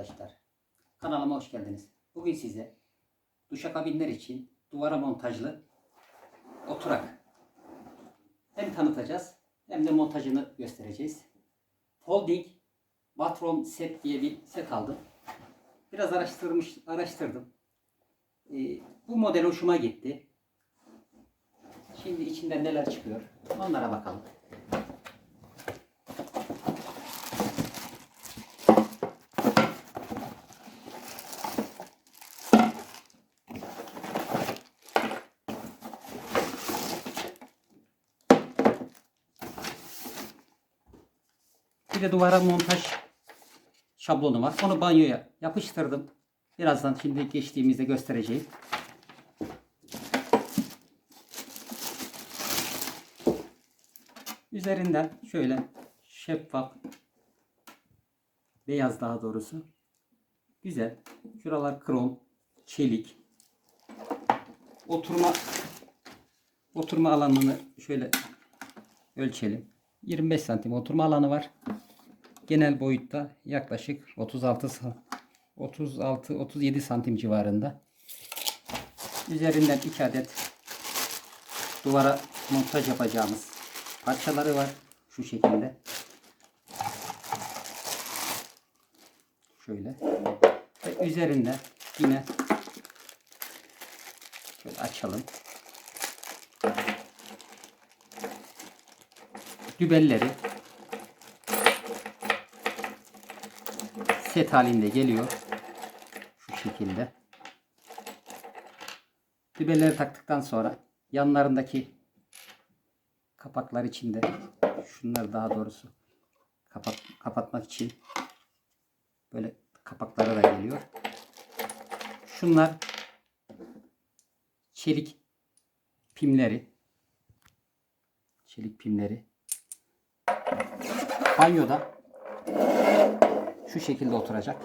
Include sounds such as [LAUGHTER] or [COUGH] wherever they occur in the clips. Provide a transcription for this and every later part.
arkadaşlar. Kanalıma hoş geldiniz. Bugün size duşakabinler için duvara montajlı oturak hem tanıtacağız hem de montajını göstereceğiz. Folding bathroom set diye bir set aldım. Biraz araştırmış araştırdım. Ee, bu model hoşuma gitti. Şimdi içinden neler çıkıyor onlara bakalım. Bir de duvara montaj şablonu var. Onu banyoya yapıştırdım. Birazdan şimdi geçtiğimizde göstereceğim. Üzerinden şöyle şeffaf beyaz daha doğrusu güzel. Şuralar krom, çelik. Oturma oturma alanını şöyle ölçelim. 25 santim oturma alanı var. Genel boyutta yaklaşık 36 36 37 santim civarında. Üzerinden 2 adet duvara montaj yapacağımız parçaları var şu şekilde. Şöyle. Ve üzerinde yine şöyle açalım. dübelleri set halinde geliyor. Şu şekilde. Dübelleri taktıktan sonra yanlarındaki kapaklar içinde şunları daha doğrusu kapat, kapatmak için böyle kapakları da geliyor. Şunlar çelik pimleri çelik pimleri banyoda şu şekilde oturacak.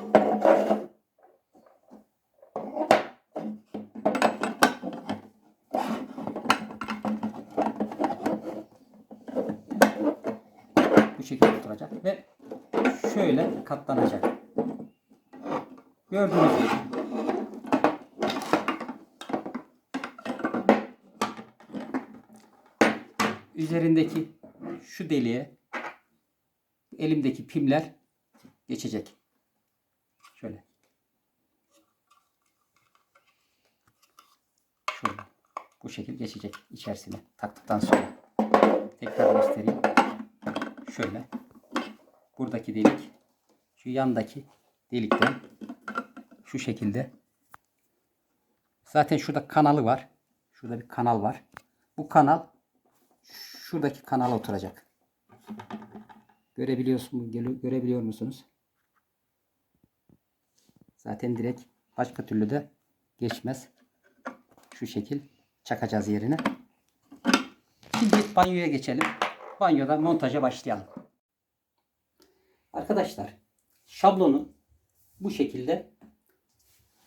Bu şekilde oturacak ve şöyle katlanacak. Gördüğünüz gibi. Üzerindeki şu deliğe elimdeki pimler geçecek. Şöyle. Şöyle. Bu şekil geçecek içerisine taktıktan sonra. Tekrar göstereyim. Şöyle. Buradaki delik şu yandaki delikten şu şekilde zaten şurada kanalı var. Şurada bir kanal var. Bu kanal şuradaki kanala oturacak. Görebiliyorsun, görebiliyor musunuz? Zaten direkt başka türlü de geçmez. Şu şekil çakacağız yerine. Şimdi banyoya geçelim. Banyoda montaja başlayalım. Arkadaşlar şablonu bu şekilde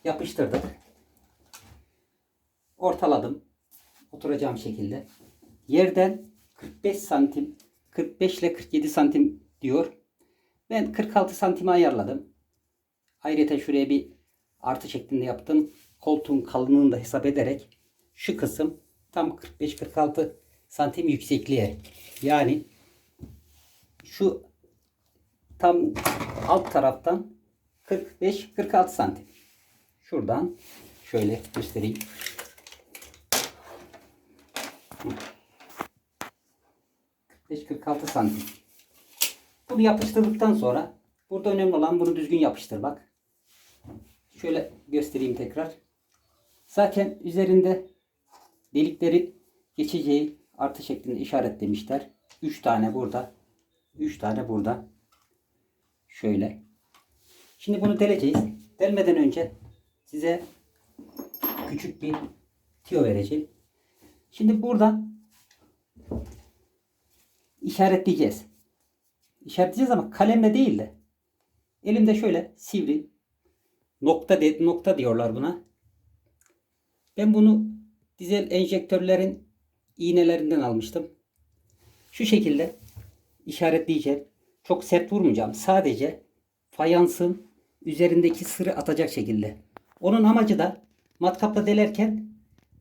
yapıştırdık. Ortaladım. Oturacağım şekilde. Yerden 45 santim 45 ile 47 santim diyor. Ben 46 santime ayarladım. Ayrıca şuraya bir artı şeklinde yaptım. Koltuğun kalınlığını da hesap ederek şu kısım tam 45-46 santim yüksekliğe. Yani şu tam alt taraftan 45-46 santim. Şuradan şöyle göstereyim. 45-46 santim. Bunu yapıştırdıktan sonra burada önemli olan bunu düzgün yapıştır bak. Şöyle göstereyim tekrar. Zaten üzerinde delikleri geçeceği artı şeklinde işaretlemişler. 3 tane burada. 3 tane burada. Şöyle. Şimdi bunu deleceğiz. Delmeden önce size küçük bir tiyo vereceğim. Şimdi buradan işaretleyeceğiz. İşaretleyeceğiz ama kalemle değil de elimde şöyle sivri nokta de, nokta diyorlar buna. Ben bunu dizel enjektörlerin iğnelerinden almıştım. Şu şekilde işaretleyeceğim. Çok sert vurmayacağım. Sadece fayansın üzerindeki sırı atacak şekilde. Onun amacı da matkapla delerken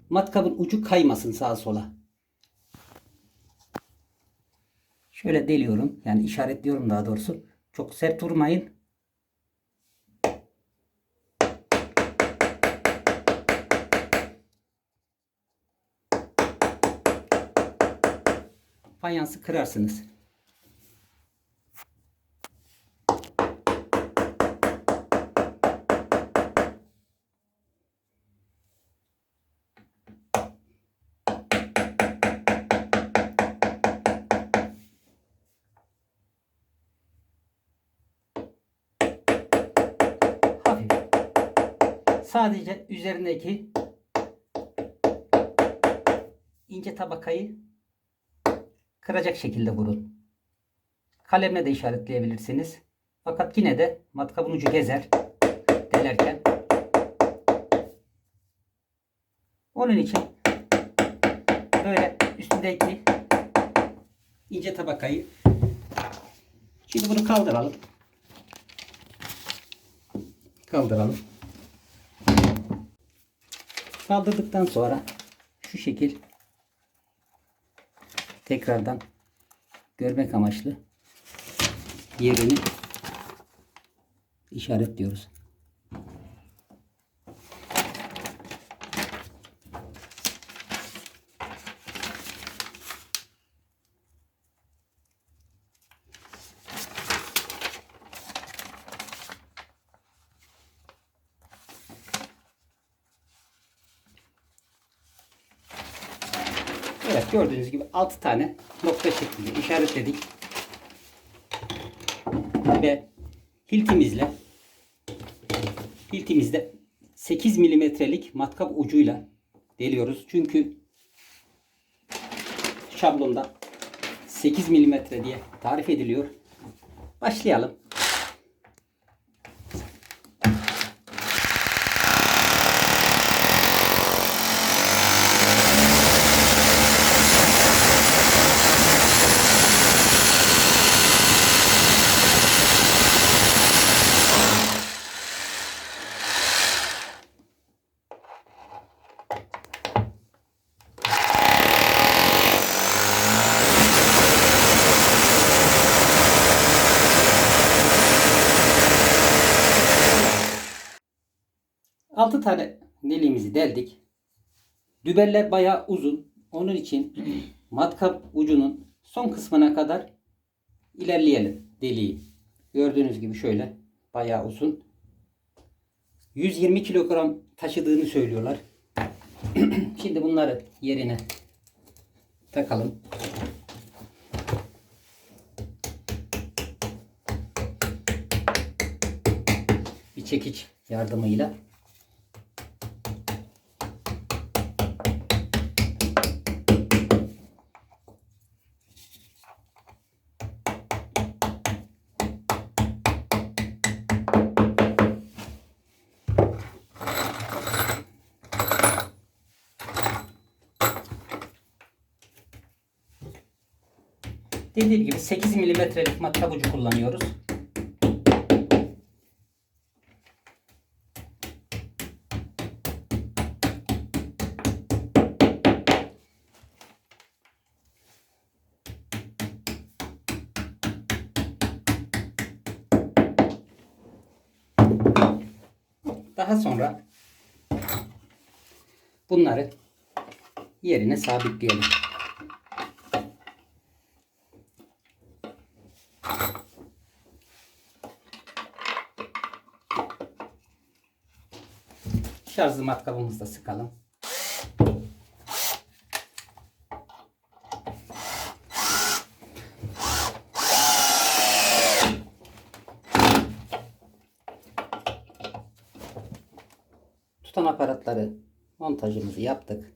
matkapın ucu kaymasın sağa sola. Şöyle deliyorum. Yani işaretliyorum daha doğrusu. Çok sert vurmayın. Fayansı kırarsınız. Sadece üzerindeki ince tabakayı kıracak şekilde vurun. Kalemle de işaretleyebilirsiniz. Fakat yine de matkabın ucu gezer delerken. Onun için böyle üstündeki ince tabakayı şimdi bunu kaldıralım. Kaldıralım. Kaldırdıktan sonra şu şekil tekrardan görmek amaçlı yerini işaretliyoruz. Evet gördüğünüz gibi 6 tane nokta şeklinde işaretledik. Ve hiltimizle hiltimizde 8 milimetrelik matkap ucuyla deliyoruz. Çünkü şablonda 8 milimetre diye tarif ediliyor. Başlayalım. Altı tane deliğimizi deldik. Dübeller bayağı uzun. Onun için matkap ucunun son kısmına kadar ilerleyelim deliği. Gördüğünüz gibi şöyle bayağı uzun. 120 kilogram taşıdığını söylüyorlar. [CLEARS THROAT] Şimdi bunları yerine takalım. Bir çekiç yardımıyla. Dediğim gibi 8 milimetrelik matkap ucu kullanıyoruz. Daha sonra bunları yerine sabitleyelim. Şarjlı matkabımızı da sıkalım. Tutan aparatları montajımızı yaptık.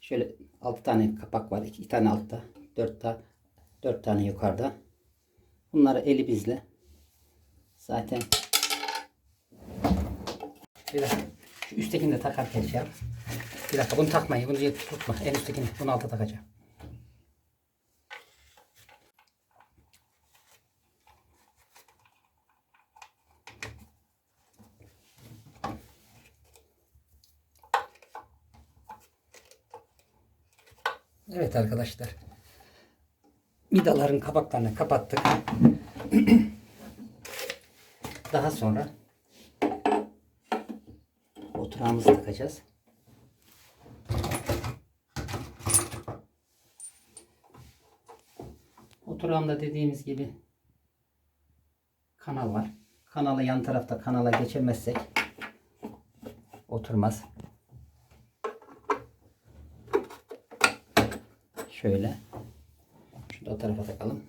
Şöyle 6 tane kapak var. 2 tane altta, 4 tane 4 tane yukarıda. Bunları elimizle zaten bir dakika. Şu üsttekini de takarken şey yap. Bir dakika bunu takmayın. Bunu tutma. En üsttekini. Bunu alta takacağım. Evet arkadaşlar. Midaların kabaklarını kapattık. [CLEARS THROAT] Daha sonra oturağımızı takacağız. Oturağımda dediğimiz gibi kanal var. Kanalı yan tarafta kanala geçemezsek oturmaz. Şöyle. Şunu da o tarafa takalım.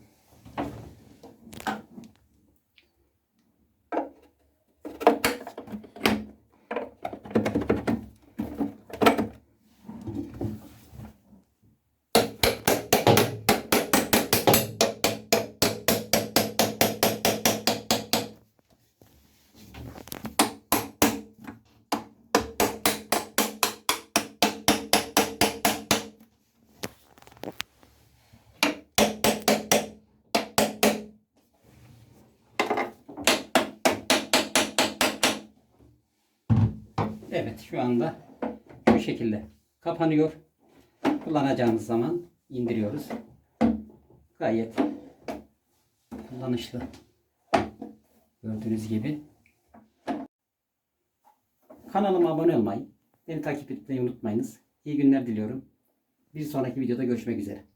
Evet şu anda şu şekilde kapanıyor. Kullanacağımız zaman indiriyoruz. Gayet kullanışlı. Gördüğünüz gibi. Kanalıma abone olmayı, beni takip etmeyi unutmayınız. İyi günler diliyorum. Bir sonraki videoda görüşmek üzere.